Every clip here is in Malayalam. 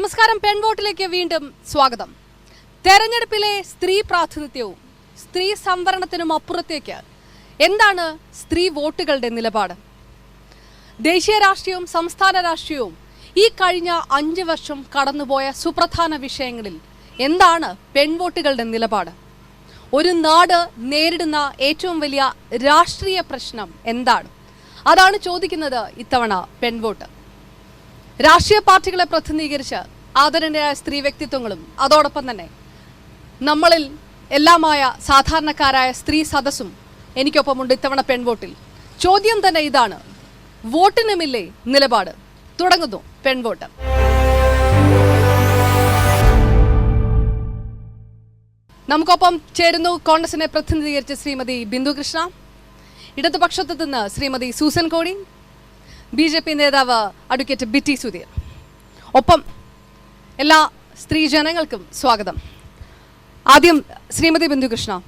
നമസ്കാരം പെൺവോട്ടിലേക്ക് വീണ്ടും സ്വാഗതം. തെരഞ്ഞെടുപ്പിലെ സ്ത്രീ പ്രാതിനിധ്യവും സ്ത്രീ സംവരണത്തിനും അപ്പുറത്തേക്ക് എന്താണ് സ്ത്രീ വോട്ടുകളുടെ നിലപാട്? ദേശീയ രാഷ്ട്രീയവും സംസ്ഥാന രാഷ്ട്രീയവും ഈ കഴിഞ്ഞ അഞ്ച് വർഷം കടന്നുപോയ സുപ്രധാന വിഷയങ്ങളിൽ എന്താണ് പെൺവോട്ടുകളുടെ നിലപാട്? ഒരു നാട് നേരിടുന്ന ഏറ്റവും വലിയ രാഷ്ട്രീയ പ്രശ്നം എന്താണ്? അതാണ് ചോദിക്കുന്നത് ഇത്തവണ പെൺവോട്ട്. രാഷ്ട്രീയ പാർട്ടികളെ പ്രതിനിധീകരിച്ച് ആദരണീയരായ സ്ത്രീ വ്യക്തിത്വങ്ങളും അതോടൊപ്പം തന്നെ നമ്മളിൽ എല്ലാമായ സാധാരണക്കാരായ സ്ത്രീ സദസ്സും എനിക്കൊപ്പമുണ്ട് ഇത്തവണ പെൺവോട്ടിൽ. ചോദ്യം തന്നെ ഇതാണ്. വോട്ടിനുമില്ലേ നിലപാട്. തുടങ്ങുന്നു പെൺവോട്ട്. നമുക്കൊപ്പം ചേരുന്നു കോൺഗ്രസിനെ പ്രതിനിധീകരിച്ച ശ്രീമതി ബിന്ദു കൃഷ്ണ ഇടതുപക്ഷത്തു നിന്ന് Shrimati Susan Kodi. B J P നേതാവ് അഡ്വക്കേറ്റ് ബിറ്റി സുധീർ. ഒപ്പം എല്ലാ സ്ത്രീ ജനങ്ങൾക്കും സ്വാഗതം. ആദ്യം ശ്രീമതി ബിന്ദുകൃഷ്ണ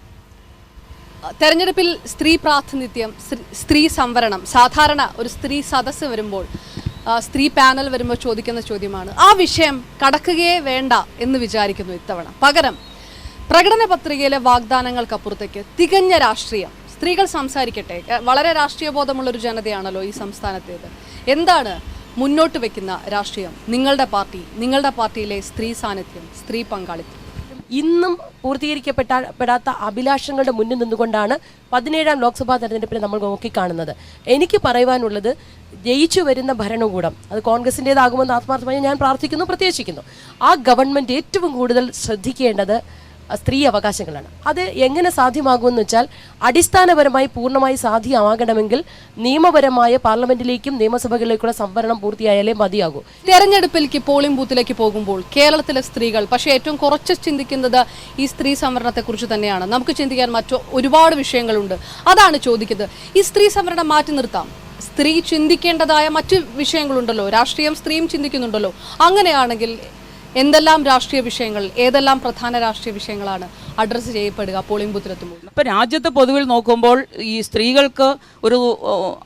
തെരഞ്ഞെടുപ്പിൽ സ്ത്രീ പ്രാതിനിധ്യം സ്ത്രീ- സംവരണം സാധാരണ ഒരു സ്ത്രീ സദസ്സ് വരുമ്പോൾ സ്ത്രീ പാനൽ വരുമ്പോൾ ചോദിക്കുന്ന ചോദ്യമാണ് ആ വിഷയം കടക്കുകയേ വേണ്ട എന്ന് വിചാരിക്കുന്നു ഇത്തവണ. പകരം പ്രകടന പത്രികയിലെ വാഗ്ദാനങ്ങൾക്കപ്പുറത്തേക്ക് തികഞ്ഞ രാഷ്ട്രീയം സ്ത്രീകൾ സംസാരിക്കട്ടെ. വളരെ രാഷ്ട്രീയ ബോധമുള്ള ഒരു ജനതയാണല്ലോ ഈ സംസ്ഥാനത്തേത്. എന്താണ് മുന്നോട്ട് വെക്കുന്ന രാഷ്ട്രീയം? നിങ്ങളുടെ പാർട്ടി നിങ്ങളുടെ പാർട്ടിയിലെ സ്ത്രീ സാന്നിധ്യം സ്ത്രീ പങ്കാളിത്തം. ഇന്നും പൂർത്തീകരിക്കപ്പെട്ട പെടാത്ത അഭിലാഷങ്ങളുടെ മുന്നിൽ നിന്നുകൊണ്ടാണ് പതിനേഴാം ലോക്സഭാ തെരഞ്ഞെടുപ്പിനെ നമ്മൾ നോക്കിക്കാണുന്നത്. എനിക്ക് പറയുവാനുള്ളത് ജയിച്ചു വരുന്ന ഭരണകൂടം അത് കോൺഗ്രസിന്റെതാകുമെന്ന് ആത്മാർത്ഥമായി ഞാൻ പ്രാർത്ഥിക്കുന്നു പ്രത്യേകിക്കുന്നു ആ ഗവൺമെന്റ് ഏറ്റവും കൂടുതൽ ശ്രദ്ധിക്കേണ്ടത് സ്ത്രീ അവകാശങ്ങളാണ്. അത് എങ്ങനെ സാധ്യമാകുമെന്ന് വെച്ചാൽ അടിസ്ഥാനപരമായി പൂർണമായി സാധ്യമാകണമെങ്കിൽ നിയമപരമായ പാർലമെന്റിലേക്കും നിയമസഭകളിലേക്കുള്ള സംവരണം പൂർത്തിയായാലേ മതിയാകൂ. തെരഞ്ഞെടുപ്പിലേക്ക് പോളിംഗ് ബൂത്തിലേക്ക് പോകുമ്പോൾ കേരളത്തിലെ സ്ത്രീകൾ പക്ഷേ ഏറ്റവും കുറച്ച് ചിന്തിക്കുന്നത് ഈ സ്ത്രീ സംവരണത്തെക്കുറിച്ച് തന്നെയാണ്. നമുക്ക് ചിന്തിക്കാൻ മറ്റു ഒരുപാട് വിഷയങ്ങളുണ്ട്. അതാണ് ചോദിക്കുന്നത്. ഈ സ്ത്രീ സംവരണം മാറ്റി നിർത്താം. സ്ത്രീ ചിന്തിക്കേണ്ടതായ മറ്റു വിഷയങ്ങളുണ്ടല്ലോ. രാഷ്ട്രീയം സ്ത്രീയും ചിന്തിക്കുന്നുണ്ടല്ലോ. അങ്ങനെയാണെങ്കിൽ എന്തെല്ലാം രാഷ്ട്രീയ വിഷയങ്ങൾ ഏതെല്ലാം പ്രധാന രാഷ്ട്രീയ വിഷയങ്ങളാണ് അഡ്രസ്സ് ചെയ്യപ്പെടുക പോളിംഗ് ബൂത്തിലെത്തുമ്പോൾ ഇപ്പം രാജ്യത്ത് പൊതുവിൽ നോക്കുമ്പോൾ ഈ സ്ത്രീകൾക്ക് ഒരു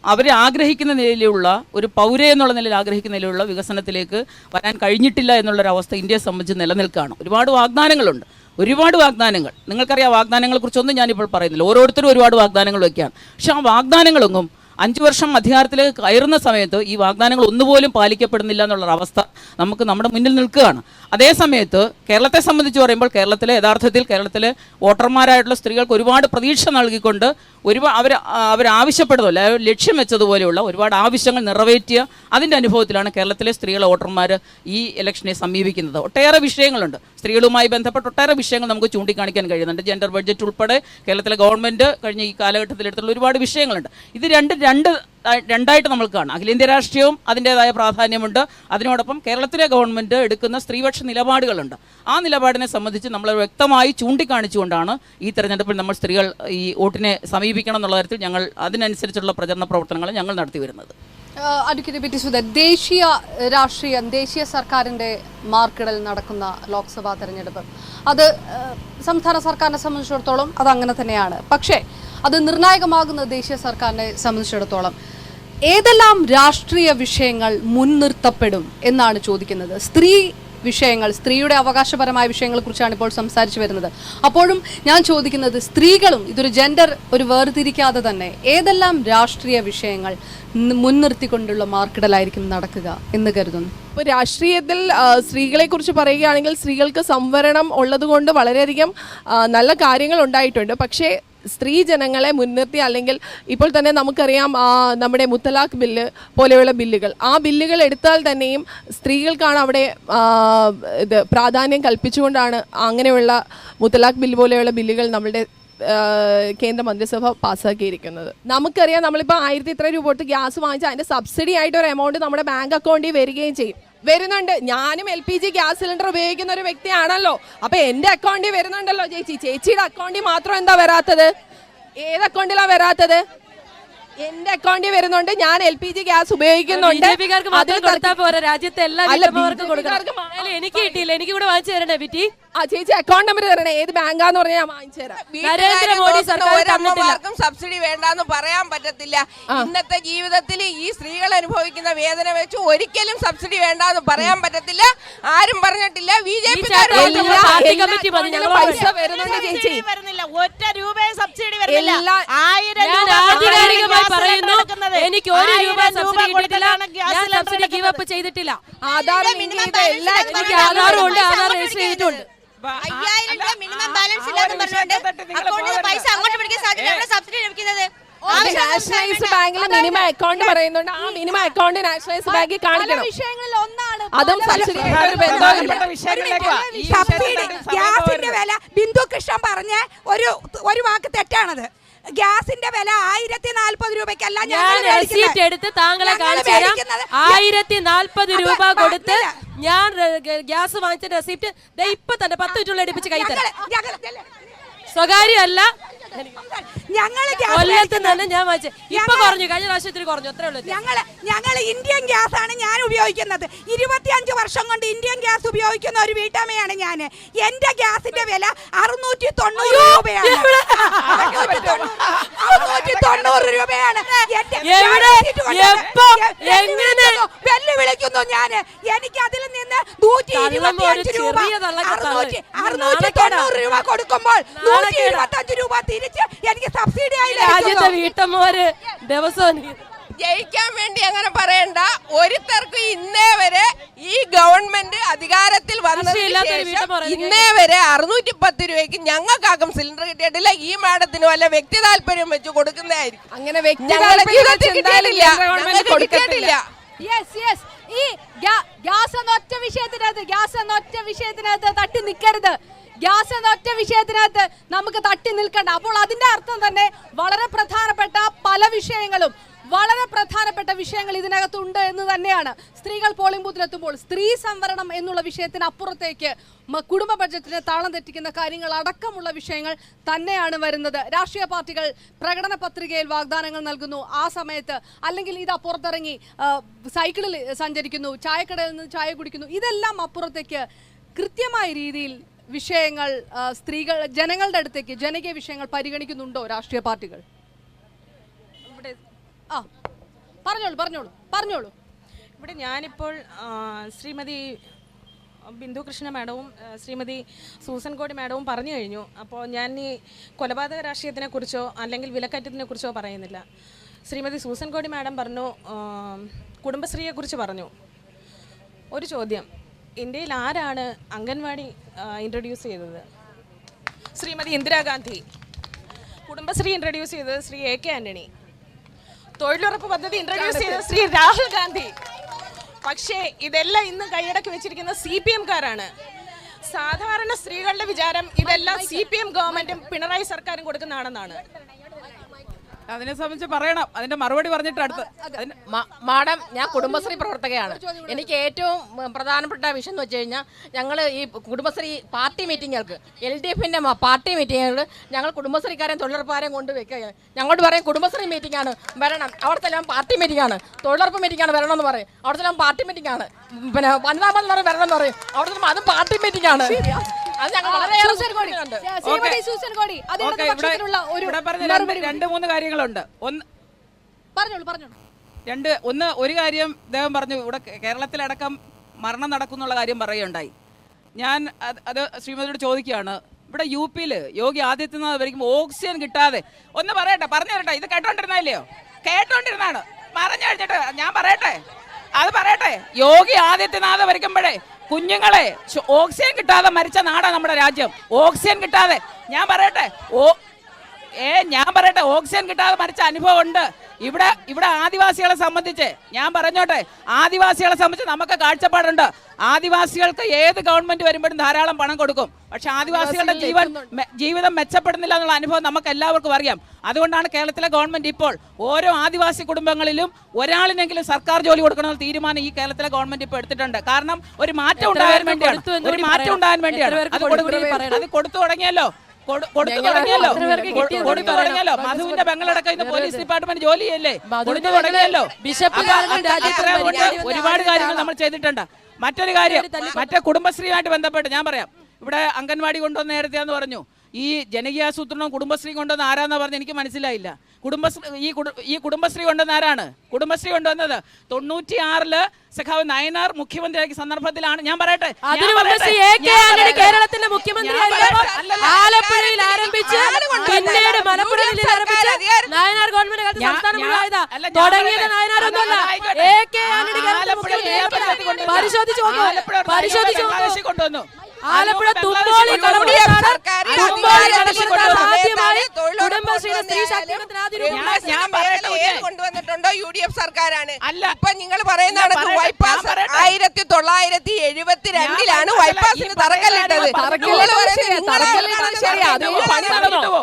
അവരെ ആഗ്രഹിക്കുന്ന നിലയിലുള്ള ഒരു പൗര എന്നുള്ള നിലയിൽ ആഗ്രഹിക്കുന്ന നിലയിലുള്ള വികസനത്തിലേക്ക് വരാൻ കഴിഞ്ഞിട്ടില്ല എന്നുള്ളൊരവസ്ഥ ഇന്ത്യയെ സംബന്ധിച്ച് നിലനിൽക്കുകയാണ്. ഒരുപാട് വാഗ്ദാനങ്ങളുണ്ട്. ഒരുപാട് വാഗ്ദാനങ്ങൾ. നിങ്ങൾക്കറിയാം വാഗ്ദാനങ്ങളെക്കുറിച്ചൊന്നും ഞാനിപ്പോൾ പറയുന്നില്ല. ഓരോരുത്തരും ഒരുപാട് വാഗ്ദാനങ്ങൾ വയ്ക്കുകയാണ്. പക്ഷെ ആ വാഗ്ദാനങ്ങളൊന്നും അഞ്ച് വർഷം അധികാരത്തിലേക്ക് കയറുന്ന സമയത്ത് ഈ വാഗ്ദാനങ്ങൾ ഒന്നുപോലും പാലിക്കപ്പെടുന്നില്ല എന്നുള്ള അവസ്ഥ നമുക്ക് നമ്മുടെ മുന്നിൽ നിൽക്കുകയാണ്. അതേ സമയത്ത് കേരളത്തെ സംബന്ധിച്ച് പറയുമ്പോൾ കേരളത്തിലെ യഥാർത്ഥത്തിൽ കേരളത്തിലെ വോട്ടർമാരായിട്ടുള്ള സ്ത്രീകൾക്ക് ഒരുപാട് പ്രതീക്ഷ നൽകിക്കൊണ്ട് ഒരുപാട് അവർ അവർ ലക്ഷ്യം വെച്ചതുപോലെയുള്ള ഒരുപാട് ആവശ്യങ്ങൾ നിറവേറ്റിയ അതിന്റെ അനുഭവത്തിലാണ് കേരളത്തിലെ സ്ത്രീകളെ വോട്ടർമാർ ഈ ഇലക്ഷനെ സമീപിക്കുന്നത്. ഒട്ടേറെ വിഷയങ്ങളുണ്ട്. സ്ത്രീകളുമായി ബന്ധപ്പെട്ട് ഒട്ടേറെ വിഷയങ്ങൾ നമുക്ക് ചൂണ്ടിക്കാണിക്കാൻ കഴിയുന്നുണ്ട്. ജെൻഡർ ബഡ്ജറ്റ് ഉൾപ്പെടെ കേരളത്തിലെ ഗവൺമെന്റ് കഴിഞ്ഞ ഈ കാലഘട്ടത്തിലെടുത്തുള്ള ഒരുപാട് വിഷയങ്ങളുണ്ട്. ഇത് രണ്ട് രണ്ട് രണ്ടായിട്ട് നമ്മൾ കാണാം. അഖിലേന്ത്യാ രാഷ്ട്രീയവും അതിന്റെതായ പ്രാധാന്യമുണ്ട്. അതിനോടൊപ്പം കേരളത്തിലെ ഗവൺമെന്റ് എടുക്കുന്ന സ്ത്രീപക്ഷ നിലപാടുകളുണ്ട്. ആ നിലപാടിനെ സംബന്ധിച്ച് നമ്മൾ വ്യക്തമായി ചൂണ്ടിക്കാണിച്ചുകൊണ്ടാണ് ഈ തെരഞ്ഞെടുപ്പിൽ നമ്മൾ സ്ത്രീകൾ ഈ വോട്ടിനെ സമീപിക്കണം എന്നുള്ള തരത്തിൽ ഞങ്ങൾ അതിനനുസരിച്ചുള്ള പ്രചരണ പ്രവർത്തനങ്ങൾ ഞങ്ങൾ നടത്തി വരുന്നത്. ദേശീയ രാഷ്ട്രീയം ദേശീയ സർക്കാരിന്റെ മാർക്കിടൽ നടക്കുന്ന ലോക്സഭാ തെരഞ്ഞെടുപ്പ്. അത് സംസ്ഥാന സർക്കാരിനെ സംബന്ധിച്ചിടത്തോളം അത് അങ്ങനെ തന്നെയാണ്. പക്ഷേ അത് നിർണായകമാകുന്നത് ദേശീയ സർക്കാരിനെ സംബന്ധിച്ചിടത്തോളം. ഏതെല്ലാം രാഷ്ട്രീയ വിഷയങ്ങൾ മുൻനിർത്തപ്പെടും എന്നാണ് ചോദിക്കുന്നത്. സ്ത്രീ വിഷയങ്ങൾ സ്ത്രീയുടെ അവകാശപരമായ വിഷയങ്ങളെ കുറിച്ചാണ് ഇപ്പോൾ സംസാരിച്ചു വരുന്നത്. അപ്പോഴും ഞാൻ ചോദിക്കുന്നത് സ്ത്രീകളും ഇതൊരു ജെൻഡർ ഒരു വേർതിരിക്കാതെ തന്നെ ഏതെല്ലാം രാഷ്ട്രീയ വിഷയങ്ങൾ മുൻനിർത്തിക്കൊണ്ടുള്ള മാർക്കിടലായിരിക്കും നടക്കുക എന്ന് കരുതുന്നു. ഇപ്പോൾ രാഷ്ട്രീയത്തിൽ സ്ത്രീകളെ കുറിച്ച് പറയുകയാണെങ്കിൽ സ്ത്രീകൾക്ക് സംവരണം ഉള്ളതുകൊണ്ട് വളരെയധികം നല്ല കാര്യങ്ങൾ ഉണ്ടായിട്ടുണ്ട്. പക്ഷേ സ്ത്രീ ജനങ്ങളെ മുൻനിർത്തി അല്ലെങ്കിൽ ഇപ്പോൾ തന്നെ നമുക്കറിയാം നമ്മുടെ മുത്തലാഖ് ബില്ല് പോലെയുള്ള ബില്ലുകൾ. ആ ബില്ലുകൾ എടുത്താൽ തന്നെയും സ്ത്രീകൾക്കാണ് അവിടെ ഇത് പ്രാധാന്യം കൽപ്പിച്ചുകൊണ്ടാണ് അങ്ങനെയുള്ള മുത്തലാഖ് ബില്ല് പോലെയുള്ള ബില്ലുകൾ നമ്മളുടെ ആഹ് കേന്ദ്ര മന്ത്രിസഭ പാസ്സാക്കിയിരിക്കുന്നത്. നമുക്കറിയാം നമ്മളിപ്പോൾ ആയിരത്തി ഇത്ര രൂപ കൊടുത്ത് ഗ്യാസ് വാങ്ങിച്ചാൽ അതിന്റെ സബ്സിഡി ആയിട്ട് ഒരു എമൗണ്ട് നമ്മുടെ ബാങ്ക് അക്കൗണ്ടിൽ വരികയും ചെയ്യും. വരുന്നുണ്ട്. ഞാനും L P G gas cylinder ഉപയോഗിക്കുന്ന ഒരു വ്യക്തിയാണല്ലോ. അപ്പൊ എന്റെ അക്കൗണ്ടിൽ വരുന്നുണ്ടല്ലോ ചേച്ചി. ചേച്ചിയുടെ അക്കൗണ്ടിൽ മാത്രം എന്താ വരാത്തത്? ഏത് അക്കൗണ്ടിലാ വരാത്തത്? എന്റെ അക്കൗണ്ടിൽ വരുന്നുണ്ട്. ഞാൻ എൽ പി ജി ഗ്യാസ് ഉപയോഗിക്കുന്നുണ്ട്. രാജ്യത്തെ എല്ലാ എനിക്ക് കിട്ടിയില്ല. എനിക്ക് ഇവിടെ വാങ്ങിച്ചു തരണേ ബിറ്റി ആ ചേച്ചി അക്കൗണ്ട് നമ്പർ തരണേ. ഏത് ബാങ്കാന്ന് പറഞ്ഞാൽ ഞാൻ വാങ്ങിച്ചു തരാം. നരേന്ദ്രമോദി സർക്കാർ തന്നിട്ടില്ല. ഒരമ്മമാർക്കും സബ്സിഡി വേണ്ടാന്ന് പറയാൻ പറ്റത്തില്ല. ഇന്നത്തെ ജീവിതത്തിൽ ഈ സ്ത്രീകൾ അനുഭവിക്കുന്ന വേദന വെച്ച് ഒരിക്കലും സബ്സിഡി വേണ്ടാന്ന് പറയാൻ പറ്റത്തില്ല. ആരും പറഞ്ഞിട്ടില്ല. ബി ജെ പി എല്ലാ- പാർട്ടി കമ്മിറ്റി പറഞ്ഞു, പൈസ വരുന്നുണ്ട് ചേച്ചി. സബ്സിഡി വരുന്നില്ല. ഒറ്റ രൂപയും സബ്സിഡി വരുന്നില്ല. എല്ലാ- ആയിരം ഞാൻ രൂപ ആധികാരികമായി ഗ്യാസ് പറയുന്നു എനിക്ക് ഒരു രൂപ സബ്സിഡി കിട്ടിയിട്ടില്ല കൊടുത്തിട്ടാണ് ഗ്യാസ് ഞാൻ സിലിണ്ടർ സബ്സിഡി ഗീവ് അപ്പ് ചെയ്തിട്ടില്ല. ആധാർ ലിങ്ക് ചെയ്ത എല്ലാ എനിക്ക് ആധാറും ഉണ്ട് ആധാർ രജിസ്റ്റർ ചെയ്തിട്ടുണ്ട്. അയ്യായിരം രൂപ മിനിമം ബാലൻസ് ഇല്ലാന്ന് പറഞ്ഞുകൊണ്ട് അക്കൗണ്ടിൽ പൈസ അങ്ങോട്ട് പിടിക്കാൻ സാധ്യത അവിടെ സബ്സിഡി ലഭിക്കുന്നത് നാഷണലൈസ് ബാങ്കിൽ മിനിമം അക്കൗണ്ട് പറയുന്നുണ്ട് ആ മിനിമം അക്കൗണ്ട് നാഷണലൈസ് ബാങ്കിൽ കാണിക്കണം. വിഷയങ്ങളിൽ ഒന്നാണ് അതും സബ്സിഡി ഗ്യാസിന്റെ വില ബിന്ദു കൃഷ്ണൻ പറഞ്ഞ ഒരു ഒരു വാക്ക് തെറ്റാണത്. ഗ്യാസിന്റെ വില ആയിരത്തി നാൽപ്പത് രൂപയ്ക്കല്ല ഞാൻ റെസീപ്റ്റ് റെസീറ്റ് എടുത്ത് താങ്കളെ കാണിച്ചു തരാം. ആയിരത്തി നാൽപ്പത് രൂപ കൊടുത്ത് ഞാൻ ഗ്യാസ് വാങ്ങിച്ച റെസിപ്റ്റ് ഇപ്പൊ തന്നെ പത്ത് മിനിറ്റുള്ള എടുപ്പിച്ച് കൈ തരാം. സ്വകാര്യമല്ല. ഞങ്ങൾ കൊല്ലത്ത് മേടിക്കുന്നത്. ഞാൻ വാങ്ങിച്ചു ഇപ്പൊ കുറഞ്ഞു കഴിഞ്ഞ പ്രാവശ്യം ഇത്തിരി കുറഞ്ഞു. അത്രേ ഉള്ളൂ ഞങ്ങൾ ഞങ്ങൾ ഇന്ത്യൻ ഗ്യാസ് ആണ് ഞാൻ ഉപയോഗിക്കുന്നത്. ഇരുപത്തിയഞ്ച് വർഷം കൊണ്ട് ഇന്ത്യൻ ഗ്യാസ് ഉപയോഗിക്കുന്ന ഒരു വീട്ടമ്മയാണ് ഞാൻ എന്റെ ഗ്യാസിന്റെ വില അറുന്നൂറ്റി തൊണ്ണൂറ് രൂപയാണ്. അറുന്നൂറ്റി തൊണ്ണൂറ് രൂപയാണ്? വെല്ലുവിളിക്കുന്നു, ഞാൻ എനിക്ക് അതിൽ നിന്ന് നൂറ്റി ഒരു ഇരുപത്തിയഞ്ച് രൂപ. അറുന്നൂറ്റി. തൊണ്ണൂറ് രൂപ കൊടുക്കുമ്പോൾ നൂറ്റി നാണക്കേടാ. ഇരുപത്തഞ്ച് രൂപ തിരിച്ച് എനിക്ക് സബ്സിഡി ആയി രാജ്യത്തെ. വീട്ടമ്മമാര് ദിവസവും ജയിക്കാൻ വേണ്ടി അങ്ങനെ പറയണ്ട. ഒരുത്തർക്കും ഇന്നേ വരെ ഈ ഗവൺമെന്റ് അധികാരത്തിൽ വന്നതിന് ഇന്നേ വരെ അറുന്നൂറ്റി പത്ത് രൂപയ്ക്ക് ഞങ്ങൾക്കാക്കും സിലിണ്ടർ കിട്ടിയിട്ടില്ല. ഈ മാഡത്തിന് വല്ല വ്യക്തി താല്പര്യം വെച്ച് കൊടുക്കുന്നതായിരിക്കും. അങ്ങനെ വ്യക്തി കിട്ടിയിട്ടില്ല. ഈ ഗ്യാസ് എന്ന ഒറ്റ വിഷയത്തിനകത്ത് ഗ്യാസ് എന്ന ഒറ്റ വിഷയത്തിനകത്ത് തട്ടി നിൽക്കരുത് ഗ്യാസ് എന്ന ഒറ്റ വിഷയത്തിനകത്ത് നമുക്ക് തട്ടി നിൽക്കണ്ട. അപ്പോൾ അതിന്റെ അർത്ഥം തന്നെ വളരെ പ്രധാനപ്പെട്ട പല വിഷയങ്ങളും. വളരെ പ്രധാനപ്പെട്ട വിഷയങ്ങൾ ഇതിനകത്തുണ്ട് എന്ന് തന്നെയാണ്. സ്ത്രീകൾ പോളിംഗ് ബൂത്തിലെത്തുമ്പോൾ സ്ത്രീ സംവരണം എന്നുള്ള വിഷയത്തിന് അപ്പുറത്തേക്ക് കുടുംബ ബഡ്ജറ്റിനെ താളം തെറ്റിക്കുന്ന കാര്യങ്ങൾ അടക്കമുള്ള വിഷയങ്ങൾ തന്നെയാണ് വരുന്നത്. രാഷ്ട്രീയ പാർട്ടികൾ പ്രകടന പത്രികയിൽ വാഗ്ദാനങ്ങൾ നൽകുന്നു. ആ സമയത്ത് അല്ലെങ്കിൽ ഇതാ പുറത്തിറങ്ങി സൈക്കിളിൽ സഞ്ചരിക്കുന്നു ചായക്കടയിൽ നിന്ന് ചായ കുടിക്കുന്നു. ഇതെല്ലാം അപ്പുറത്തേക്ക് കൃത്യമായ രീതിയിൽ വിഷയങ്ങൾ സ്ത്രീകൾ ജനങ്ങളുടെ അടുത്തേക്ക് ജനകീയ വിഷയങ്ങൾ പരിഗണിക്കുന്നുണ്ടോ രാഷ്ട്രീയ പാർട്ടികൾ? ആ പറഞ്ഞോളൂ പറഞ്ഞോളൂ പറഞ്ഞോളൂ. ഇവിടെ ഞാനിപ്പോൾ ശ്രീമതി ബിന്ദു കൃഷ്ണ മാഡവും ശ്രീമതി സൂസൻ കോടി മാഡവും പറഞ്ഞു കഴിഞ്ഞു. അപ്പോൾ ഞാൻ ഈ കൊലപാതക രാഷ്ട്രീയത്തിനെ കുറിച്ചോ അല്ലെങ്കിൽ വിലക്കയറ്റത്തിനെ കുറിച്ചോ പറയുന്നില്ല. ശ്രീമതി സൂസൻ കോടി മാഡം പറഞ്ഞു കുടുംബശ്രീയെ കുടുംബശ്രീയെക്കുറിച്ച് പറഞ്ഞു. ഒരു ചോദ്യം. ഇന്ത്യയിൽ ആരാണ് അംഗൻവാടി ഇൻട്രൊഡ്യൂസ് ചെയ്തത്? ശ്രീമതി ഇന്ദിരാഗാന്ധി. കുടുംബശ്രീ ഇൻട്രൊഡ്യൂസ് ചെയ്തത് ശ്രീ എ കെ ആന്റണി. തൊഴിലുറപ്പ് പദ്ധതി ഇൻട്രൊഡ്യൂസ് ചെയ്ത ശ്രീ രാഹുൽ ഗാന്ധി. പക്ഷേ ഇതെല്ലാം ഇന്ന് കൈയടക്കി വെച്ചിരിക്കുന്ന സി പി എംകാരാണ് സാധാരണ സ്ത്രീകളുടെ വിചാരം ഇതെല്ലാം സി പി എം ഗവൺമെന്റും പിണറായി സർക്കാരും കൊടുക്കുന്നതാണെന്നാണ്. അതിനെ സംബന്ധിച്ച് പറയണം. അതിന്റെ മറുപടി പറഞ്ഞിട്ട് അടുത്ത് മാഡം ഞാൻ കുടുംബശ്രീ പ്രവർത്തകയാണ്. എനിക്ക് ഏറ്റവും പ്രധാനപ്പെട്ട വിഷയം എന്ന് വെച്ച് കഴിഞ്ഞാൽ ഞങ്ങൾ ഈ കുടുംബശ്രീ പാർട്ടി മീറ്റിങ്ങുകൾക്ക് എൽ ഡി എഫിന്റെ പാർട്ടി മീറ്റിങ്ങുകൾ ഞങ്ങൾ കുടുംബശ്രീക്കാരെയും തൊഴിലുറപ്പുകാരെയും കൊണ്ട് വെക്കുകയാണ്. ഞങ്ങളോട് പറയും കുടുംബശ്രീ മീറ്റിംഗ് ആണ് വരണം. അവിടുത്തെ എല്ലാം പാർട്ടി മീറ്റിംഗ് ആണ് തൊഴിലുറപ്പ് മീറ്റിംഗ് ആണ് വരണം എന്ന് പറയും. അവിടുത്തെ എല്ലാം പാർട്ടി മീറ്റിംഗ് ആണ് പിന്നെ വനിതാ മന്ത്രി വരണം എന്ന് പറയും. അവിടുത്തെ അതും പാർട്ടി മീറ്റിംഗ് ആണ് രണ്ട് മൂന്ന് കാര്യങ്ങളുണ്ട്. ഒന്ന് പറഞ്ഞോളൂ പറഞ്ഞോളൂ. രണ്ട് ഒന്ന് ഒരു കാര്യം ഇദ്ദേഹം പറഞ്ഞു ഇവിടെ കേരളത്തിലടക്കം മരണം നടക്കുന്നുള്ള കാര്യം പറയുകയുണ്ടായി. ഞാൻ അത് അത് ശ്രീമതിയോട് ചോദിക്കുകയാണ് ഇവിടെ യു പിയിൽ യോഗി ആദിത്യനാഥ് ഭരിക്കുമ്പോൾ ഓക്സിജൻ കിട്ടാതെ ഒന്ന് പറയട്ടെ പറഞ്ഞു തരട്ടെ ഇത് കേട്ടോണ്ടിരുന്നല്ലയോ കേട്ടോണ്ടിരുന്നാണ്. പറഞ്ഞു കഴിഞ്ഞിട്ട് ഞാൻ പറയട്ടെ? അത് പറയട്ടെ? യോഗി ആദിത്യനാഥ് ഭരിക്കുമ്പോഴേ കുഞ്ഞുങ്ങളെ ഓക്സിജൻ കിട്ടാതെ മരിച്ച നാടാണ് നമ്മുടെ രാജ്യം. ഓക്സിജൻ കിട്ടാതെ. ഞാൻ പറയട്ടെ ഓ ഏ ഞാൻ പറയട്ടെ ഓക്സിജൻ കിട്ടാതെ മരിച്ച അനുഭവം ഉണ്ട് ഇവിടെ ഇവിടെ ആദിവാസികളെ സംബന്ധിച്ച് ഞാൻ പറഞ്ഞോട്ടെ ആദിവാസികളെ സംബന്ധിച്ച് നമുക്ക് കാഴ്ചപ്പാടുണ്ട്. ആദിവാസികൾക്ക് ഏത് ഗവൺമെന്റ് വരുമ്പോഴും ധാരാളം പണം കൊടുക്കും. പക്ഷെ ആദിവാസികളുടെ ജീവൻ ജീവിതം മെച്ചപ്പെടുന്നില്ല എന്നുള്ള അനുഭവം നമുക്ക് എല്ലാവർക്കും അറിയാം. അതുകൊണ്ടാണ് കേരളത്തിലെ ഗവൺമെന്റ് ഇപ്പോൾ ഓരോ ആദിവാസി കുടുംബങ്ങളിലും ഒരാളിനെങ്കിലും സർക്കാർ ജോലി കൊടുക്കണമെന്ന തീരുമാനം ഈ കേരളത്തിലെ ഗവൺമെന്റ് ഇപ്പോൾ എടുത്തിട്ടുണ്ട്. കാരണം ഒരു മാറ്റം ഉണ്ടാകാൻ വേണ്ടിയാണ്. ഒരു മാറ്റം. ഉണ്ടാകാൻ വേണ്ടിയാണ്. അത് കൊടുത്തു തുടങ്ങിയല്ലോ. കൊടുത്തു തുടങ്ങിയല്ലോ. കൊടുത്തു തുടങ്ങിയല്ലോ. മധുവിന്റെ ബംഗളടക്കം ഇന്ന് പോലീസ് ഡിപ്പാർട്ട്മെന്റ് ജോലി ചെയ്യല്ലേ കൊടുത്തു തുടങ്ങിയല്ലോ. ഒരുപാട് കാര്യങ്ങൾ നമ്മൾ ചെയ്തിട്ടുണ്ട്. മറ്റൊരു കാര്യം മറ്റേ കുടുംബശ്രീയുമായിട്ട് ബന്ധപ്പെട്ട് ഞാൻ പറയാം. ഇവിടെ അംഗൻവാടി കൊണ്ടുവന്ന നേരത്തെ പറഞ്ഞു. ഈ ജനകീയാസൂത്രണം കുടുംബശ്രീ കൊണ്ടുവന്ന ആരാന്നാ പറഞ്ഞ് എനിക്ക് മനസ്സിലായില്ല കുടുംബശ്രീ ഈ കുടു- ഈ കുടുംബശ്രീ കൊണ്ടുവന്ന ആരാണ് കുടുംബശ്രീ കൊണ്ടുവന്നത് തൊണ്ണൂറ്റി ആറിൽ സഖാവ് നയനാർ മുഖ്യമന്ത്രിയാക്കിയ സന്ദർഭത്തിലാണ് ഞാൻ പറയട്ടെ കേരളത്തിന്റെ മുഖ്യമന്ത്രി ആലപ്പുഴയിൽ ആരംഭിച്ച് പിന്നീട് നയനാർ ഗവൺമെന്റ് തുടങ്ങിയത് നയനാരൊന്നുമല്ല. പരിശോധിച്ച് പരിശോധിച്ച് കൊണ്ടുവന്നു ആലപ്പുഴ തുമ്പോളി. കൊണ്ടുവന്നിട്ടുണ്ടോ യു ഡി എഫ് സർക്കാരാണ് അല്ല. ഇപ്പൊ നിങ്ങൾ പറയുന്നതാണ് വൈപ്പാസ്. ആയിരത്തി തൊള്ളായിരത്തി എഴുപത്തി രണ്ടിലാണ് വൈപ്പാസിന് തറക്കല്ലിട്ടത്?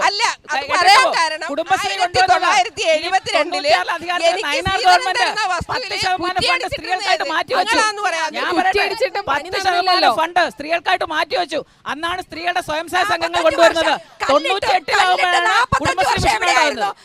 അല്ല അത് പറയാൻ കാരണം കുടുംബശ്രീ ആയിരത്തി. തൊള്ളായിരത്തി എഴുപത്തി രണ്ടിൽ എനിക്ക് സ്ത്രീകൾക്കായിട്ട് മാറ്റി വെച്ചു അങ്ങനാന്ന് സ്ത്രീകൾക്കായിട്ട് മാറ്റി വെച്ചു. അന്നാണ് സ്ത്രീകളുടെ സ്വയം സഹായ സംഘങ്ങൾ കൊണ്ടുവരുന്നത്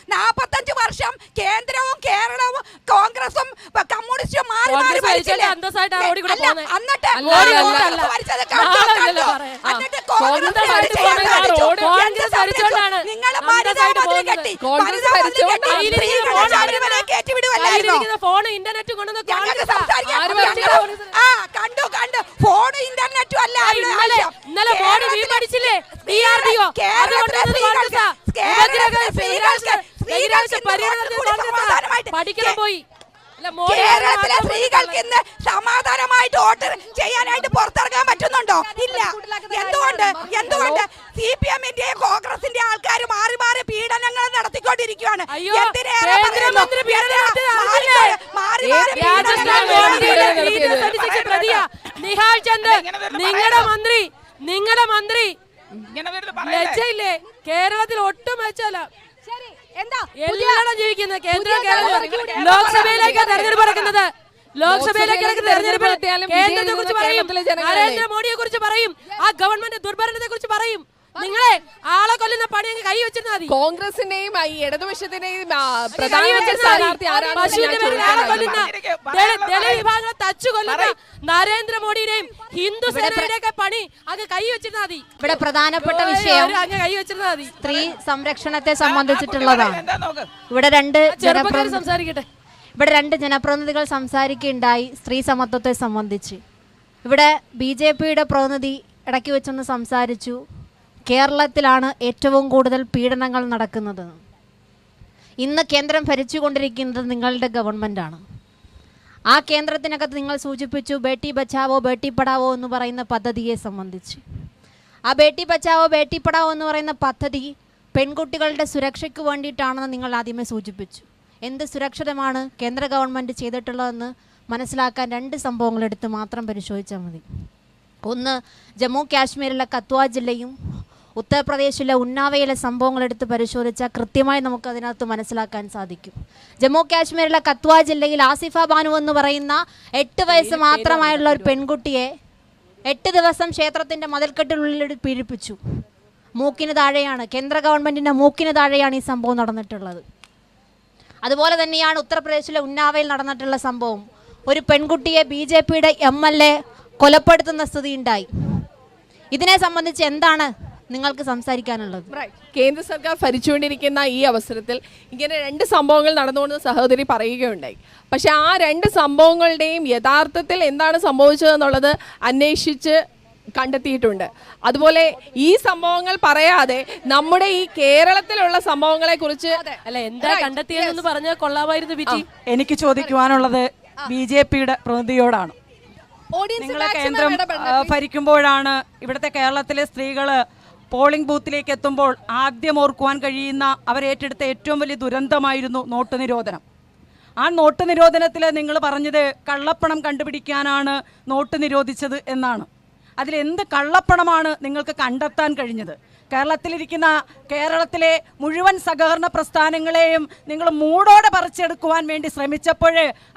നാപ്പത്തഞ്ച് വർഷം കേന്ദ്രവും കേരളവും കോൺഗ്രസും കമ്മ്യൂണിസ്റ്റും മാറി മാറി കോൺഗ്രസ് ഭരിച്ചില്ലേ? ഭരിച്ചാലേ അന്തസ്സായിട്ട് ആ റോഡിൽ കൂടെ അല്ല, പോകുന്നെ. എന്നിട്ട് അല്ല, കോൺഗ്രസ് അല്ല. ഭരിച്ചത് കണ്ടോ, നാളെയല്ലേ കണ്ടോ? പറയാ. ആ. എന്നിട്ട് കോൺഗ്രസ് സ്വന്തമായിട്ട് ചെയ്യാൻ പോകുന്ന ആ സാധിച്ചു. റോഡ് എന്ത് കോൺഗ്രസ് സംരക്ഷണം? ഭരിച്ചുകൊണ്ടാണ് നിങ്ങൾ അന്തസ്സായിട്ട് വനിതാ മതിൽ പോകുന്നത്. കെട്ടി, കോൺഗ്രസ് വനിതാ മതിൽ ഭരിച്ചുകൊണ്ടാണ് കെട്ടി, കയ്യിലിരിക്കുന്ന സ്ത്രീകളെ ഫോൺ ശബരിമല കയറ്റി വിടുവല്ലായിരുന്നോ? കയ്യിലിരിക്കുന്ന ഫോണും ഇന്റർനെറ്റും കൊണ്ടുവന്ന് ഞങ്ങൾക്ക് കോൺഗ്രസ്സാ. സംസാരിക്കാൻ ആര് ഞങ്ങൾ- ഭരിച്ചതാ? ആ കണ്ടു കണ്ടു ഫോണും ഇന്റർനെറ്റും അല്ല ആ, ഇവിടെ ഇന്നലെ ആവശ്യം. ഇന്നലെ മോഡി മീൻ കേരളത്തിലെ പഠിച്ചില്ലേ DRDO. അത് കേരളത്തിലെ കൊണ്ടുവന്നത് സ്ത്രീകൾക്ക് കോൺഗ്രസ്സാ. കേരളത്തിലെ ഉപഗ്രഹ സ്ത്രീകൾക്ക് ബഹിരാകാശ സ്ത്രീകൾക്ക് പരിണത ഇന്ന് കൂടി കോൺഗ്രസ്സാ. സമാധാനമായിട്ട് പഠിക്കാൻ കേ- പോയി അല്ല, മോഡി കേരളത്തിലെ മാത്രം സ്ത്രീകൾക്ക് ഇന്ന് സമാധാനമായിട്ട് വോട്ട് ചെയ്യാനായിട്ട് പുറത്തിറങ്ങാൻ പറ്റുന്നുണ്ടോ ഇല്ല എന്തുകൊണ്ട് എന്തുകൊണ്ട് സി പി എമ്മിന്റെയും കോൺഗ്രസിന്റെ ആൾക്കാർ മാറി മാറി പീഡനങ്ങൾ നടത്തിക്കൊണ്ടിരിക്കുകയാണ് അയ്യോ, എന്തിനേറെ കേന്ദ്രമന്ത്രി പറയുന്നു? പീഡനം എന്തിനാ? നടത്തിയത് മാറി ആരില്ലേ? മാറി മാറി രാജസ്ഥാൻ പീഡനങ്ങൾ ഗവൺമെന്റിന്റെ നടത്തിയത്. ലീഡർ അനുസരിച്ച് പ്രതിയാ നിഹാൽ ചന്ദ് നിങ്ങളുടെ മന്ത്രി നിങ്ങളുടെ മന്ത്രി ഇങ്ങനെ വരുന്നത് പറയല്ലേ? ലജ്ജയില്ലേ കേരളത്തിൽ ഒട്ടും മെച്ചല്ല ശരി എന്താ എല്ലായിടം ജീവിക്കുന്നത് കേന്ദ്ര പുതിയ കേരളം തെരഞ്ഞെടുപ്പ് ലോക്സഭയിലേക്ക് തെരഞ്ഞെടുപ്പ് നടക്കുന്നത്. ലോക്സഭയിലേക്ക് തെരഞ്ഞെടുപ്പ് കേന്ദ്രത്തെ കുറിച്ച് പറയും? നരേന്ദ്രമോദിയെ കുറിച്ച് പറയും ആ ഗവൺമെന്റ് ദുർഭരണത്തെ കുറിച്ച് പറയും. നിങ്ങളെ ആളെ കൊല്ലുന്ന പണി കൈ വെച്ചിരുന്നാ മതി. കോൺഗ്രസിന്റെയും ഈ ഇടതുപക്ഷത്തിന്റെയും. വിഭാഗങ്ങളെ തച്ചു കൊല്ലുന്ന നരേന്ദ്രമോദിയുടെയും ഹിന്ദു സേനയുടെയൊക്കെ പണി അങ്ങ് കൈ വെച്ചിരുന്നാ മതി. ഇവിടെ പ്രധാനപ്പെട്ട വിഷയം അങ്ങ് കൈ വെച്ചിരുന്നാ മതി. സ്ത്രീ സംരക്ഷണത്തെ സംബന്ധിച്ചിട്ടുള്ളതാണ്. ഇവിടെ രണ്ട് ചെറുപ്പക്കാർ സംസാരിക്കട്ടെ. ഇവിടെ രണ്ട് ജനപ്രതിനിധികൾ സംസാരിക്കുകയുണ്ടായി സ്ത്രീ സമത്വത്തെ സംബന്ധിച്ച്. ഇവിടെ ബി ജെ പിയുടെ പ്രതിനിധി ഇടയ്ക്ക് വെച്ചൊന്ന് സംസാരിച്ചു. കേരളത്തിലാണ് ഏറ്റവും കൂടുതൽ പീഡനങ്ങൾ നടക്കുന്നത്. ഇന്ന് കേന്ദ്രം ഭരിച്ചുകൊണ്ടിരിക്കുന്നത് നിങ്ങളുടെ ഗവൺമെന്റാണ് ആ കേന്ദ്രത്തിനകത്ത് നിങ്ങൾ സൂചിപ്പിച്ചു ബേട്ടി ബച്ചാവോ ബേട്ടി പഠാവോ എന്ന് പറയുന്ന പദ്ധതിയെ സംബന്ധിച്ച്. ആ ബേട്ടി ബച്ചാവോ ബേട്ടി പഠാവോ എന്ന് പറയുന്ന പദ്ധതി പെൺകുട്ടികളുടെ സുരക്ഷയ്ക്ക് വേണ്ടിയിട്ടാണെന്ന് നിങ്ങൾ ആദ്യമേ സൂചിപ്പിച്ചു. എന്ത് സുരക്ഷിതമാണ് കേന്ദ്ര ഗവൺമെന്റ് ചെയ്തിട്ടുള്ളതെന്ന് മനസ്സിലാക്കാൻ രണ്ട് സംഭവങ്ങൾ എടുത്ത് മാത്രം പരിശോധിച്ചാൽ മതി. ഒന്ന് ജമ്മു കാശ്മീരിലെ കത്വാ ജില്ലയും ഉത്തർപ്രദേശിലെ ഉന്നാവയിലെ സംഭവങ്ങളെടുത്ത് പരിശോധിച്ചാൽ കൃത്യമായി നമുക്ക് അതിനകത്ത് മനസ്സിലാക്കാൻ സാധിക്കും. ജമ്മു കാശ്മീരിലെ കത്വ ജില്ലയിൽ ആസിഫ ബാനു എന്ന് പറയുന്ന എട്ട് വയസ്സ് മാത്രമായുള്ള ഒരു പെൺകുട്ടിയെ എട്ട് ദിവസം ക്ഷേത്രത്തിന്റെ മതിൽക്കെട്ടിനുള്ളിൽ പീഡിപ്പിച്ചു. മൂക്കിന് താഴെയാണ് കേന്ദ്ര ഗവൺമെന്റിന്റെ മൂക്കിന് താഴെയാണ് ഈ സംഭവം നടന്നിട്ടുള്ളത്. അതുപോലെ തന്നെയാണ് ഉത്തർപ്രദേശിലെ ഉന്നാവയിൽ നടന്നിട്ടുള്ള സംഭവം. ഒരു പെൺകുട്ടിയെ ബി ജെ പിയുടെ എം എൽ എ കൊലപ്പെടുത്തുന്ന സ്ഥിതി ഉണ്ടായി. ഇതിനെ സംബന്ധിച്ച് എന്താണ് നിങ്ങൾക്ക് സംസാരിക്കാനുള്ളത്? കേന്ദ്ര സർക്കാർ ഭരിച്ചുകൊണ്ടിരിക്കുന്ന ഈ അവസരത്തിൽ ഇങ്ങനെ രണ്ട് സംഭവങ്ങൾ നടന്നുകൊണ്ട് സഹോദരി പറയുകയുണ്ടായി. പക്ഷെ ആ രണ്ട് സംഭവങ്ങളുടെയും യഥാർത്ഥത്തിൽ എന്താണ് സംഭവിച്ചതെന്നുള്ളത് അന്വേഷിച്ച് കണ്ടെത്തിയിട്ടുണ്ട്. അതുപോലെ ഈ സംഭവങ്ങൾ പറയാതെ നമ്മുടെ ഈ കേരളത്തിലുള്ള സംഭവങ്ങളെ കുറിച്ച് അല്ല എന്താ പറഞ്ഞാൽ കൊള്ളാമായിരുന്നു വിജി. എനിക്ക് ചോദിക്കുവാനുള്ളത് ബി ജെ പിയുടെ പ്രതിനിധിയോടാണ്. നിങ്ങളെ കേന്ദ്രം ഭരിക്കുമ്പോഴാണ് ഇവിടുത്തെ കേരളത്തിലെ സ്ത്രീകൾ പോളിംഗ് ബൂത്തിലേക്ക് എത്തുമ്പോൾ ആദ്യം ഓർക്കുവാൻ കഴിയുന്ന അവരേറ്റെടുത്ത ഏറ്റവും വലിയ ദുരന്തമായിരുന്നു നോട്ട് നിരോധനം. ആ നോട്ട് നിരോധനത്തിൽ നിങ്ങൾ പറഞ്ഞത് കള്ളപ്പണം കണ്ടുപിടിക്കാനാണ് നോട്ട് നിരോധിച്ചത് എന്നാണ്. അതിലെന്ത് കള്ളപ്പണമാണ് നിങ്ങൾക്ക് കണ്ടെത്താൻ കഴിഞ്ഞത്? കേരളത്തിലിരിക്കുന്ന കേരളത്തിലെ മുഴുവൻ സഹകരണ പ്രസ്ഥാനങ്ങളെയും നിങ്ങൾ മൂടോടെ പറിച്ചെടുക്കുവാൻ വേണ്ടി ശ്രമിച്ചപ്പോൾ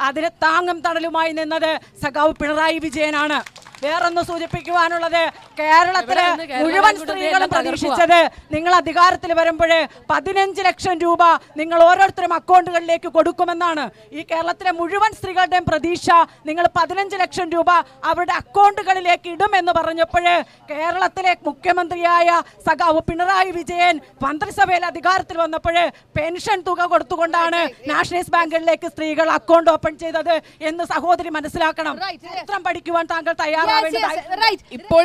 അതിന് താങ്ങും തണലുമായി നിന്നത് സഖാവ് പിണറായി വിജയനാണ്. വേറൊന്ന് സൂചിപ്പിക്കുവാനുള്ളത് കേരളത്തിലെ മുഴുവൻ സ്ത്രീകളും പ്രതീക്ഷിച്ചത് നിങ്ങൾ അധികാരത്തിൽ വരുമ്പോൾ പതിനഞ്ച് ലക്ഷം രൂപ നിങ്ങൾ ഓരോരുത്തരും അക്കൗണ്ടുകളിലേക്ക് കൊടുക്കുമെന്നാണ്. ഈ കേരളത്തിലെ മുഴുവൻ സ്ത്രീകളുടെയും പ്രതീക്ഷ നിങ്ങൾ പതിനഞ്ച് ലക്ഷം രൂപ അവരുടെ അക്കൗണ്ടുകളിലേക്ക് ഇടും എന്ന് പറഞ്ഞപ്പോൾ കേരളത്തിലെ മുഖ്യമന്ത്രിയായ സഖാവ് പിണറായി വിജയൻ മന്ത്രിസഭയിൽ അധികാരത്തിൽ വന്നപ്പോൾ പെൻഷൻ തുക കൊടുത്തുകൊണ്ടാണ് നാഷണലിസ്റ്റ് ബാങ്കുകളിലേക്ക് സ്ത്രീകൾ അക്കൗണ്ട് ഓപ്പൺ ചെയ്തത് എന്ന് സഹോദരി മനസ്സിലാക്കണം. ചിത്രം പഠിക്കുവാൻ താങ്കൾ റൈറ്റ് ഇപ്പോൾ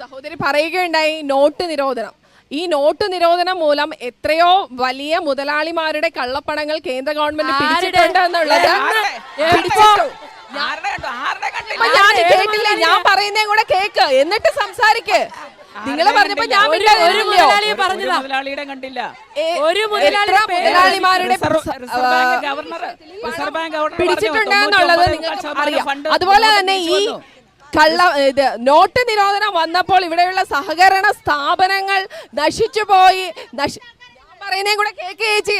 സഹോദരി പറയുകയുണ്ടായി നോട്ട് നിരോധനം. ഈ നോട്ട് നിരോധനം മൂലം എത്രയോ വലിയ മുതലാളിമാരുടെ കള്ളപ്പണങ്ങൾ കേന്ദ്ര ഗവൺമെന്റ്? പിടിച്ചിട്ടുണ്ട് എന്നുള്ളത് ഞാൻ കേട്ടില്ല ഞാൻ പറയുന്നേ കൂടെ കേക്ക്. എന്നിട്ട് സംസാരിക്ക്. നിങ്ങൾ പറഞ്ഞപ്പോ ഞാൻ ഒരു? മുതലാളിയെ പറഞ്ഞതാ. മുതലാളിയുടെ കണ്ടില്ല. ഒരു മുതലാളിമാരുടെ ഗവർണർ റിസർവ് ബാങ്ക് ഗവർണർ പറഞ്ഞു, പിടിച്ചിട്ടുണ്ട് 99 എന്നുള്ളത് നിങ്ങൾക്ക് അറിയാം. അതുപോലെ തന്നെ ഈ. കള്ള ഇത് നോട്ട് നിരോധനം വന്നപ്പോൾ ഇവിടെയുള്ള സഹകരണ സ്ഥാപനങ്ങൾ നശിച്ചു പോയി. പറയുന്നേ കൂടെ കേക്ക് ചേച്ചി.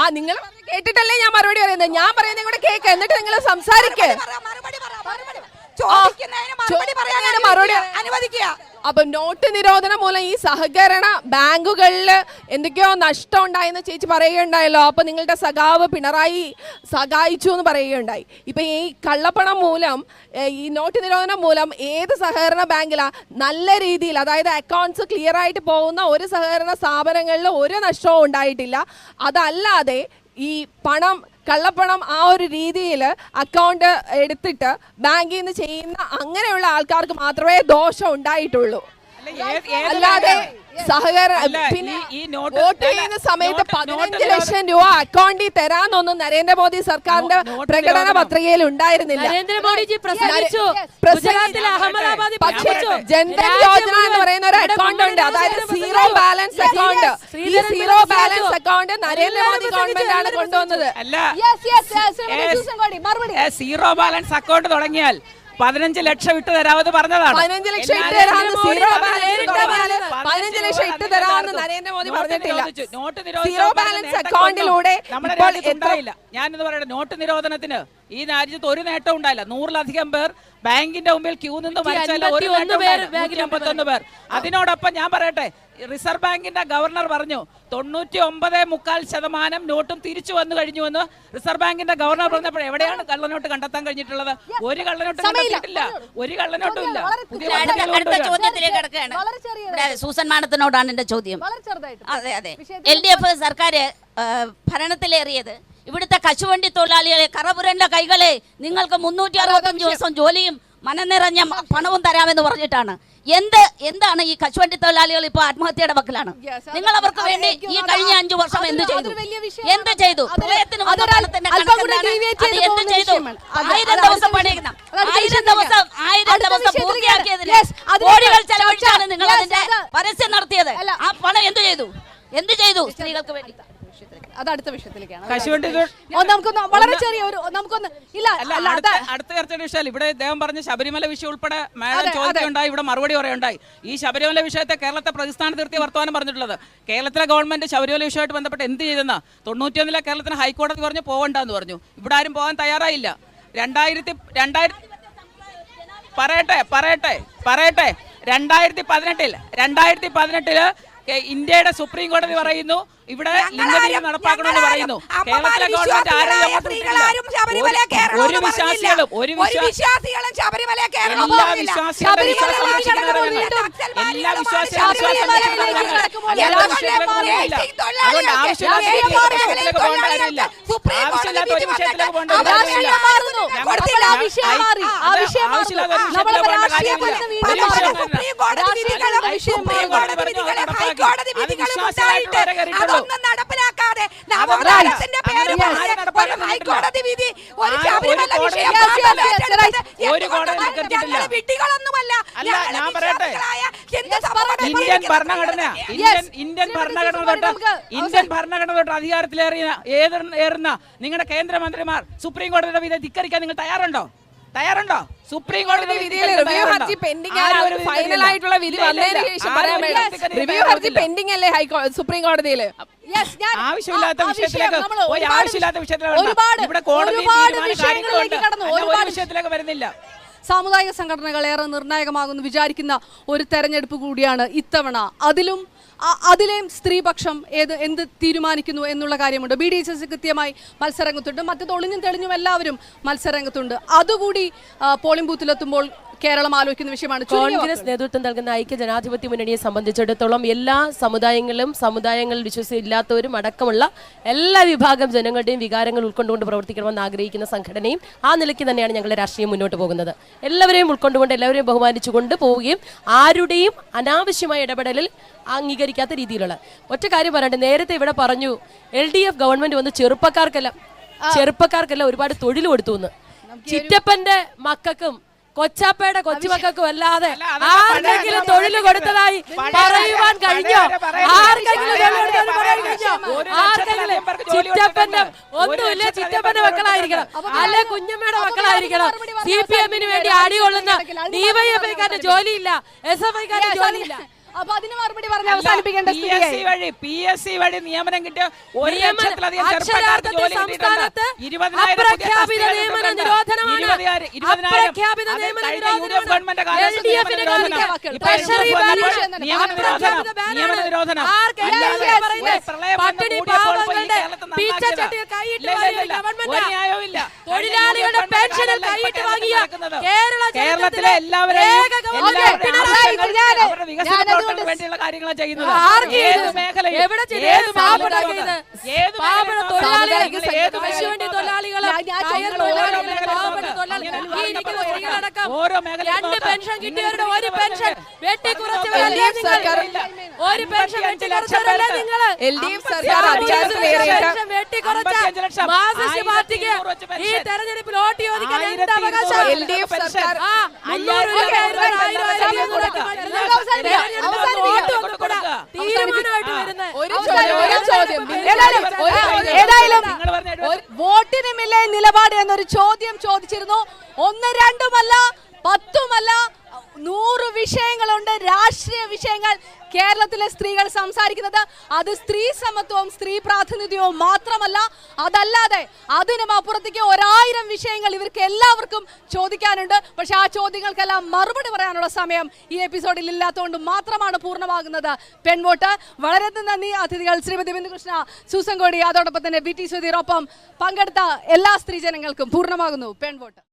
ആ നിങ്ങൾ കേട്ടിട്ടല്ലേ ഞാൻ മറുപടി പറയുന്നത്? ഞാൻ പറയുന്നേ കൂടെ കേക്ക്. എന്നിട്ട് നിങ്ങൾ സംസാരിക്കേ. മറുപടി മറുപടി ചോദിക്കുന്നതിന് മറുപടി പറയാൻ മറുപടി. അനുവദിക്കുക. അപ്പൊ നോട്ട് നിരോധനം മൂലം ഈ സഹകരണ ബാങ്കുകളിൽ എന്തൊക്കെയോ നഷ്ടം ഉണ്ടായെന്ന് ചേച്ചി പറയുകയുണ്ടായല്ലോ. അപ്പൊ നിങ്ങളുടെ സഖാവ് പിണറായി സഹായിച്ചു എന്ന് പറയുകയുണ്ടായി. ഇപ്പൊ ഈ കള്ളപ്പണം മൂലം ഈ നോട്ട് നിരോധനം മൂലം ഏത് സഹകരണ ബാങ്കിലാ നല്ല രീതിയിൽ അതായത് അക്കൗണ്ട്സ് ക്ലിയർ ആയിട്ട് പോകുന്ന ഒരു സഹകരണ സ്ഥാപനങ്ങളിൽ ഒരു നഷ്ടവും ഉണ്ടായിട്ടില്ല. അതല്ലാതെ ഈ പണം കള്ളപ്പണം ആ ഒരു രീതിയിൽ അക്കൗണ്ട് എടുത്തിട്ട് ബാങ്കിൽ നിന്ന് ചെയ്യുന്ന അങ്ങനെയുള്ള ആൾക്കാർക്ക് മാത്രമേ ദോഷം ഉണ്ടായിട്ടുള്ളൂ അല്ലാതെ? സഹകരണ പിന്നെ ഈ- ഈ നോട്ട് വോട്ട് ചെയ്യുന്ന സമയത്ത് പതിനഞ്ച് ലക്ഷം രൂപ അക്കൗണ്ടിൽ തരാന്നൊന്നും നരേന്ദ്രമോദി സർക്കാരിന്റെ പ്രകടന പത്രികയിൽ ഉണ്ടായിരുന്നില്ല. നരേന്ദ്രമോദിജി പ്രസംഗിച്ചു. പക്ഷേ ജൻധൻ യോജന എന്ന് പറയുന്ന ഒരു അക്കൗണ്ട് ഉണ്ട്. അതായത് സീറോ ബാലൻസ് അക്കൗണ്ട് ഈ zero balance account Narendra Modi government ആണ് കൊണ്ടുവന്നത്. സീറോ ബാലൻസ് അക്കൗണ്ട് തുടങ്ങിയാൽ പതിനഞ്ച് ലക്ഷം ഇട്ട് തരാമെന്ന് പറഞ്ഞതാണ്. പതിനഞ്ച് ലക്ഷം ഇട്ട് തരാമെന്ന് സീറോ ബാലൻസ് നേരിട്ടാ തുടങ്ങിയാൽ പറഞ്ഞത്. പതിനഞ്ച് ലക്ഷം ഇട്ട് തരാമെന്ന് നരേന്ദ്രമോദി പറഞ്ഞിട്ടില്ല. നോട്ട് സീറോ ബാലൻസ് അക്കൗണ്ടിലൂടെ ഉണ്ടായില്ല. ഞാനിന്ന് പറയട്ടെ നോട്ട് നിരോധനത്തിന് ഈ രാജ്യത്ത് ഒരു നേട്ടം ഉണ്ടായില്ല. നൂറിലധികം പേർ ബാങ്കിന്റെ മുമ്പിൽ ക്യൂ നിന്ന് മരിച്ചല്ല ഒരു നേട്ടം പേർ. അതിനോടൊപ്പം ഞാൻ പറയട്ടെ റിസർവ് ബാങ്കിന്റെ ഗവർണർ പറഞ്ഞു തൊണ്ണൂറ്റി ഒമ്പത് മുക്കാൽ ശതമാനം നോട്ടും തിരിച്ചു വന്നു കഴിഞ്ഞുവെന്ന് റിസർവ് ബാങ്കിന്റെ ഗവർണർ പറഞ്ഞപ്പോൾ എവിടെയാണ് കള്ളനോട്ട് കണ്ടെത്താൻ കഴിഞ്ഞിട്ടുള്ളത്? ഒരു കള്ളനോട്ടും കണ്ടെത്തിയിട്ടില്ല. ഒരു കള്ളനോട്ടും ഇല്ല. അടുത്ത ചോദ്യത്തിലേക്ക് കിടക്കുകയാണ്. വളരെ ചെറിയ ഇവിടെ സൂസൻ മാനത്തിനോടാണ് എന്റെ ചോദ്യം. വളരെ ചെറുതായിട്ട്. അതെ അതെ. എൽ ഡി എഫ് സർക്കാർ ഭരണത്തിലേറിയത് ഇവിടുത്തെ കശുവണ്ടി തൊഴിലാളികളെ കറപുരന്റെ കൈകളെ നിങ്ങൾക്ക് മുന്നൂറ്റി അറുപത്തഞ്ച് ദിവസം ജോലിയും മനനിറഞ്ഞ പണവും തരാമെന്ന് പറഞ്ഞിട്ടാണ്. എന്ത് എന്താണ് ഈ കശുവണ്ടി തൊഴിലാളികൾ ഇപ്പൊ ആത്മഹത്യയുടെ വക്കിലാണ്? നിങ്ങൾ അവർക്ക് വേണ്ടി ഈ കഴിഞ്ഞ അഞ്ചു വർഷം എന്ത് ചെയ്തു? എന്ത് ചെയ്തു? എന്ത് ചെയ്തു? ആയിരം ദിവസം ആയിരം ദിവസം ആയിരം ദിവസം പൂർത്തിയാക്കിയതിന് കോടികൾ ചെലവഴിച്ചാണ് നിങ്ങൾ അതിന്റെ അത് പരസ്യം നടത്തിയത്. ആ പണം എന്ത് ചെയ്തു? എന്ത് ചെയ്തു സ്ത്രീകൾക്ക് വേണ്ടി? അത് അടുത്ത വിഷയത്തിലേക്കാണ്. കശുവണ്ടി നമുക്കൊന്ന് വളരെ ചെറിയ ഒരു നമുക്കൊന്ന് ഇല്ല അടുത്ത ചർച്ചയുടെ വിഷയം ഇവിടെ ഇദ്ദേഹം പറഞ്ഞ ശബരിമല വിഷയം ഉൾപ്പെടെ മാഡം ചോദിക്കുകയുണ്ടായി ഇവിടെ മറുപടി പറയുണ്ടായി ഈ ശബരിമല വിഷയത്തെ കേരളത്തെ പ്രതിസ്ഥാനത്ത് നിർത്തി വർത്തമാനം പറഞ്ഞിട്ടുള്ളത്. കേരളത്തിലെ ഗവൺമെന്റ് ശബരിമല വിഷയമായിട്ട് ബന്ധപ്പെട്ട് എന്ത് ചെയ്തെന്ന? തൊണ്ണൂറ്റിയൊന്നിലെ കേരളത്തിന് ഹൈക്കോടതി പറഞ്ഞു പോകണ്ടെന്ന് പറഞ്ഞു. ഇവിടെ ആരും പോകാൻ തയ്യാറായില്ല. രണ്ടായിരത്തി രണ്ടായിരത്തി പറയട്ടെ പറയട്ടെ പറയട്ടെ. രണ്ടായിരത്തി പതിനെട്ടിൽ രണ്ടായിരത്തി പതിനെട്ടിൽ ഇന്ത്യയുടെ സുപ്രീം കോടതി പറയുന്നു ഇവിടെ ലിംഗനീതി നടപ്പാക്കണമെന്ന് പറയുന്നു കേരളത്തിലെ ഗവൺമെന്റ് ആരെയും ഒരു വിശ്വാസികളും ഒരു ഒരു വിശ്വാസ വിശ്വാസികളും ശബരിമല എല്ലാ എല്ലാ ആവശ്യമില്ലാത്ത ഒരു വിഷയത്തിലേക്ക് പോകേണ്ട വന്നിട്ട് കാര്യമില്ല ആ വിഷയം മാറുന്നു. ഞങ്ങൾ കൊടുത്തില്ല. ആ വിഷയം മാറി ആ ആവശ്യമില്ലാത്ത ഒരു വിഷയത്തിലേക്ക് കോടതി വിധികളും ഉണ്ടായിട്ട് അതൊന്നും നടപ്പിലാക്കാതെ നവോത്ഥാനത്തിന്റെ പേര് പറഞ്ഞ് ആരും നടപ്പാക്കാൻ ഒരു ഹൈക്കോടതി വിധി ഒരു ശബരിമല വിഷയം വിഡ്ഢികളൊന്നുമല്ല ഞാൻ പറയട്ടെ. ഇന്ത്യൻ ഭരണഘടന ഇന്ത്യൻ ഇന്ത്യൻ ഭരണഘടന തൊട്ട് ഇന്ത്യൻ ഭരണഘടന തൊട്ട് അധികാരത്തിലേറിയ ഏറുന്ന നിങ്ങളുടെ കേന്ദ്രമന്ത്രിമാർ സുപ്രീം കോടതിയുടെ വിധി ധിക്കരിക്കാൻ നിങ്ങൾ തയ്യാറുണ്ടോ? തയ്യാറുണ്ടോ? സുപ്രീം കോടതി വിധിയിൽ റിവ്യൂ ഹർജി പെൻഡിംഗ് ആണ്. ഫൈനൽ ആയിട്ടുള്ള വിധി വന്നതിന് ശേഷം പറയാൻ വേണ്ടി റിവ്യൂ ഹർജി പെൻഡിംഗ് അല്ലേ ഹൈക്കോടതി സുപ്രീം ഞാൻ- ആവശ്യമില്ലാത്ത വിഷയത്തിലേക്ക് ഒരു ആവശ്യമില്ലാത്ത വിഷയം- വിഷയത്തിലേക്ക് ഒരുപാട് ഇവിടെ കോടതി ഒരുപാട് ഒരു വിഷയത്തിലേക്ക് വരുന്നില്ല. സാമുദായിക സംഘടനകൾ ഏറെ നിർണായകമാകുമെന്ന് വിചാരിക്കുന്ന ഒരു തെരഞ്ഞെടുപ്പ് കൂടിയാണ് ഇത്തവണ. അതിലും അതിലെയും സ്ത്രീപക്ഷം ഏത് എന്ത് തീരുമാനിക്കുന്നു എന്നുള്ള കാര്യമുണ്ട്. ബി ഡി എച്ച് എസ് കൃത്യമായി മത്സരരംഗത്തുണ്ട്. മറ്റത് ഒളിഞ്ഞും തെളിഞ്ഞും എല്ലാവരും മത്സരരംഗത്തുണ്ട്. അതുകൂടി പോളിംഗ് ബൂത്തിലെത്തുമ്പോൾ കേരളം ആലോചിക്കുന്ന വിഷയമാണ്. കോൺഗ്രസ് നേതൃത്വം നൽകുന്ന ഐക്യ ജനാധിപത്യ മുന്നണിയെ സംബന്ധിച്ചിടത്തോളം എല്ലാ സമുദായങ്ങളും സമുദായങ്ങളിൽ വിശ്വസിച്ചില്ലാത്തവരും അടക്കമുള്ള എല്ലാ വിഭാഗം ജനങ്ങളുടെയും വികാരങ്ങൾ ഉൾക്കൊണ്ടുകൊണ്ട് പ്രവർത്തിക്കണമെന്ന് ആഗ്രഹിക്കുന്ന സംഘടനയും ആ നിലയ്ക്ക് തന്നെയാണ് ഞങ്ങളുടെ രാഷ്ട്രീയം മുന്നോട്ട് പോകുന്നത്. എല്ലാവരെയും ഉൾക്കൊണ്ടുകൊണ്ട് എല്ലാവരെയും ബഹുമാനിച്ചുകൊണ്ട് പോവുകയും ആരുടെയും അനാവശ്യമായ ഇടപെടലിൽ അംഗീകരിക്കാത്ത രീതിയിലുള്ള. ഒറ്റ കാര്യം പറയട്ടെ നേരത്തെ ഇവിടെ പറഞ്ഞു എൽ ഡി എഫ് ഗവൺമെന്റ് വന്ന് ചെറുപ്പക്കാർക്കെല്ലാം ചെറുപ്പക്കാർക്കെല്ലാം ഒരുപാട് തൊഴിൽ കൊടുത്തു ചിറ്റപ്പന്റെ മക്കൾക്കും കൊച്ചാപ്പയുടെ കൊച്ചുമക്കൾക്കും വല്ലാതെ ആർക്കെങ്കിലും തൊഴിൽ കൊടുത്തതായി പറയുവാൻ കഴിഞ്ഞോ? ആർക്കെങ്കിലും ആർക്കെങ്കിലും ചിറ്റപ്പന്റെ ഒന്നുമില്ല ചിറ്റപ്പന്റെ മക്കളായിരിക്കണം. അല്ലെ കുഞ്ഞമ്മയുടെ മക്കളായിരിക്കണം. സി പി എമ്മിന് വേണ്ടി അടികൊള്ളുന്ന ഡിവൈഎഫ്ഐക്കാരുടെ ജോലിയില്ല. എസ് എഫ് ഐക്കാരുടെ ജോലിയില്ല. അപ്പൊ അതിന് മറുപടി പറഞ്ഞ് അവസാനിപ്പിക്കേണ്ട പി എസ് സി സ്ഥിതിയായി. വഴി പി എസ് സി വഴി നിയമനം കിട്ടിയ ഒരു നിയമനം- ലക്ഷത്തിലധികം ചെറുപ്പക്കാർക്ക് അക്ഷരാർത്ഥത്തിൽ ജോലി സംസ്ഥാനത്ത് കിട്ടിയിട്ടുണ്ട്. ഇരുപതിനായിരം പുതിയ അപ്രഖ്യാപിത തസ്തികകൾ നിയമന നിരോധനമാണ്. അപ്രഖ്യാപിത നിയമന നിരോധനം. പട്ടിണി പാവങ്ങളുടെ പീച്ചച്ചട്ടിയിൽ കൈയിട്ട്. ഗവൺമെന്റാ. തൊഴിലാളികളുടെ പെൻഷൻ പെൻഷനിൽ കൈയിട്ട് വാങ്ങിയ കേരള കേരളത്തിലെ എല്ലാവരെയും വേണ്ടിയുള്ള കാര്യങ്ങളാണ് ചെയ്യുന്നത്. ഏത് മേഖലയിൽ? എവിടെ? ഏത് പാവപ്പെട്ട? ഏത് പാവപ്പെട്ട തൊഴിലാളികൾ, ഏത് കശുവണ്ടി തൊഴിലാളികൾ, കയർ തൊഴിലാളികൾ, പാവപ്പെട്ട തൊഴിലാളികൾ, ഈ ഇരിക്കുന്ന സ്ത്രീകളടക്കം ഓരോ മേഖലയിൽ രണ്ട് പെൻഷൻ കിട്ടിയവരുടെ ഒരു പെൻഷൻ വെട്ടിക്കുറച്ച് എൽ ഡി നിങ്ങൾ. ഒരു പെൻഷൻ വെട്ടിക്കുറച്ചവരല്ലേ നിങ്ങൾ എൽ ഡി എഫ് സർക്കാർ പെൻഷൻ വെട്ടിക്കുറച്ച പാർട്ടിക്ക് ഈ. തെരഞ്ഞെടുപ്പിൽ വോട്ട് ചോദിക്കാൻ എന്ത് അവകാശം? എൽ ഡി എഫ് സർക്കാർ മുന്നൂറ് രൂപ ആയിരം രൂപ, ഏതായാലും വോട്ടിനുമില്ലേ നിലപാട് എന്നൊരു ചോദ്യം ചോദിച്ചിരുന്നു. ഒന്ന് രണ്ടുമല്ല പത്തുമല്ല നൂറ് വിഷയങ്ങളുണ്ട്. രാഷ്ട്രീയ വിഷയങ്ങൾ കേരളത്തിലെ സ്ത്രീകൾ സംസാരിക്കുന്നത്. അത് സ്ത്രീ സമത്വവും സ്ത്രീ പ്രാതിനിധ്യവും മാത്രമല്ല അതല്ലാതെ അതിനും അപ്പുറത്തേക്ക് ഒരായിരം വിഷയങ്ങൾ ഇവർക്ക് എല്ലാവർക്കും ചോദിക്കാനുണ്ട്. പക്ഷെ ആ ചോദ്യങ്ങൾക്കെല്ലാം മറുപടി പറയാനുള്ള സമയം ഈ എപ്പിസോഡിൽ ഇല്ലാത്തതുകൊണ്ട് മാത്രമാണ് പൂർണമാകുന്നത്. പെൺവോട്ട് വളരെ നന്ദി അതിഥികൾ. ശ്രീമതി ബിന്ദുകൃഷ്ണ സൂസങ്കോടി കോടി അതോടൊപ്പം തന്നെ ബി ടി സുധീർ ഒപ്പം പങ്കെടുത്ത എല്ലാ സ്ത്രീജനങ്ങൾക്കും പൂർണമാകുന്നു. പെൺവോട്ട്.